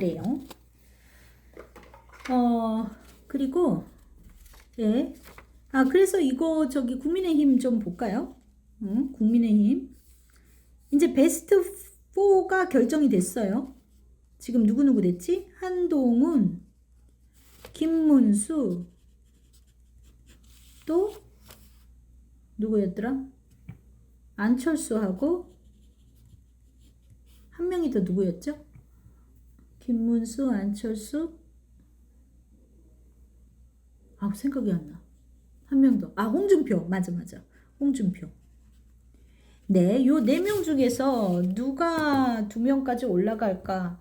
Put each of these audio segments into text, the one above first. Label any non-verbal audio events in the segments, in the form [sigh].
그래요. 어, 그리고, 예. 아, 그래서 이거 저기 국민의힘 좀 볼까요? 응, 국민의힘. 이제 베스트 4가 결정이 됐어요. 지금 누구누구 됐지? 한동훈, 김문수, 또, 누구였더라? 안철수하고, 한 명이 더 누구였죠? 김문수, 안철수, 아, 생각이 안 나. 한 명 더. 아, 홍준표. 맞아, 맞아. 홍준표. 네, 요 네 명 중에서 누가 두 명까지 올라갈까?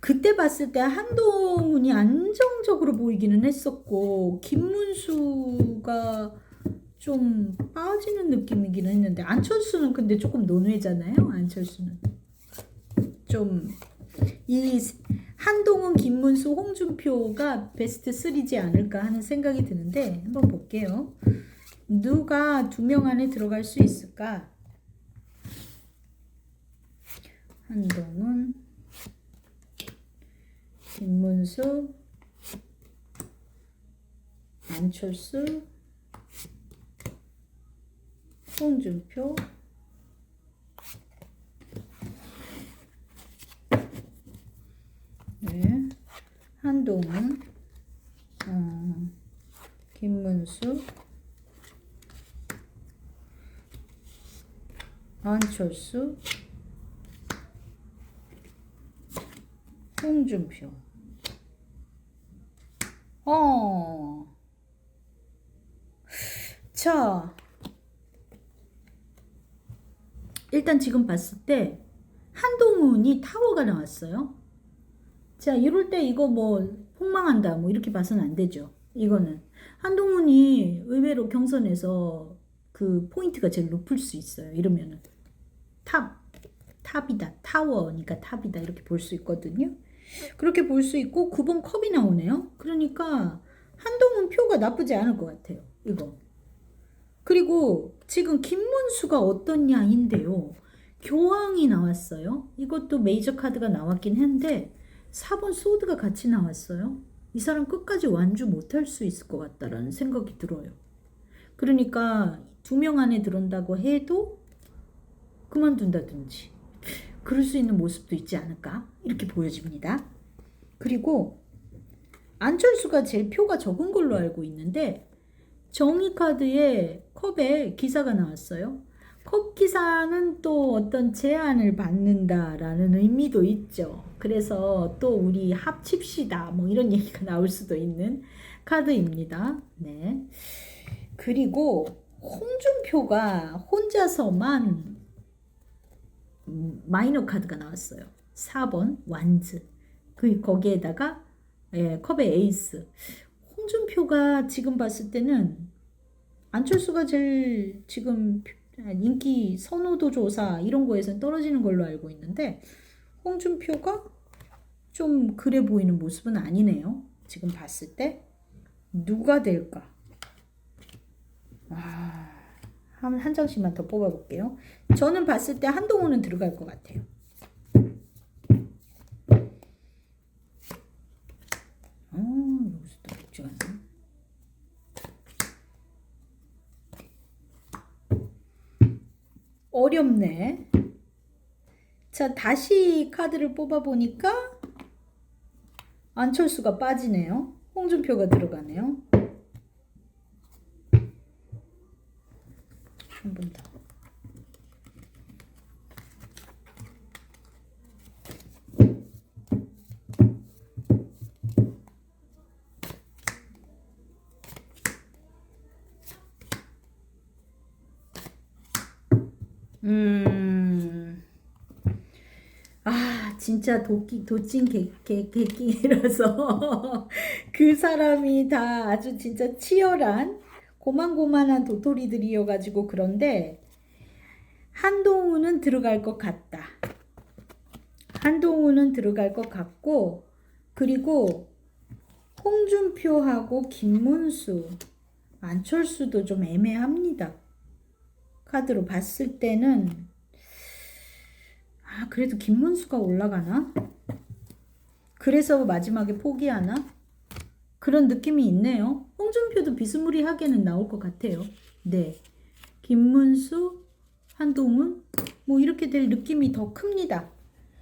그때 봤을 때 한동훈이 안정적으로 보이기는 했었고, 김문수가 좀 빠지는 느낌이긴 했는데, 안철수는 근데 조금 논외잖아요, 안철수는. 좀, 이 한동훈, 김문수, 홍준표가 베스트 3지 않을까 하는 생각이 드는데, 한번 볼게요. 누가 두 명 안에 들어갈 수 있을까? 한동훈, 김문수, 안철수, 홍준표, 네, 한동훈, 어, 김문수, 안철수, 홍준표. 어. 자. 일단 지금 봤을 때 한동훈이 타워가 나왔어요. 자, 이럴 때 이거 뭐 폭망한다 뭐 이렇게 봐서는 안 되죠. 이거는 한동훈이 의외로 경선에서 그 포인트가 제일 높을 수 있어요. 이러면은 탑 탑이다. 타워니까 탑이다. 이렇게 볼 수 있거든요. 그렇게 볼 수 있고 9번 컵이 나오네요. 그러니까 한동훈 표가 나쁘지 않을 것 같아요. 이거. 그리고 지금 김문수가 어떻냐인데요. 교황이 나왔어요. 이것도 메이저 카드가 나왔긴 한데 4번 소드가 같이 나왔어요. 이 사람 끝까지 완주 못할 수 있을 것 같다라는 생각이 들어요. 그러니까 두 명 안에 들어온다고 해도 그만둔다든지 그럴 수 있는 모습도 있지 않을까 이렇게 보여집니다. 그리고 안철수가 제일 표가 적은 걸로 알고 있는데 정의카드에 컵에 기사가 나왔어요. 컵 기사는 또 어떤 제안을 받는다라는 의미도 있죠. 그래서 또 우리 합칩시다 뭐 이런 얘기가 나올 수도 있는 카드입니다. 네. 그리고 홍준표가 혼자서만 음, 마이너 카드가 나왔어요. 4번 완즈. 그 거기에다가 예, 컵의 에이스. 홍준표가 지금 봤을 때는 안철수가 제일 지금 인기 선호도 조사 이런 거에서 떨어지는 걸로 알고 있는데 홍준표가 좀 그래 보이는 모습은 아니네요. 지금 봤을 때 누가 될까? 아, 한, 한 장씩만 더 뽑아볼게요. 저는 봤을 때 한동훈은 들어갈 것 같아요. 어, 여기서 또 복지가 나 어렵네. 자, 다시 카드를 뽑아보니까 안철수가 빠지네요. 홍준표가 들어가네요. 한 번 더. 음. 아, 진짜 도끼, 도찐 개, 개, 개끼라서 [laughs] 그 사람이 다 아주 진짜 치열한 고만고만한 도토리들이어가지고 그런데 한동훈은 들어갈 것 같다. 한동훈은 들어갈 것 같고 그리고 홍준표하고 김문수, 안철수도 좀 애매합니다. 카드로 봤을 때는 아 그래도 김문수가 올라가나? 그래서 마지막에 포기하나? 그런 느낌이 있네요. 홍준표도 비스무리하게는 나올 것 같아요. 네. 김문수, 한동훈, 뭐 이렇게 될 느낌이 더 큽니다.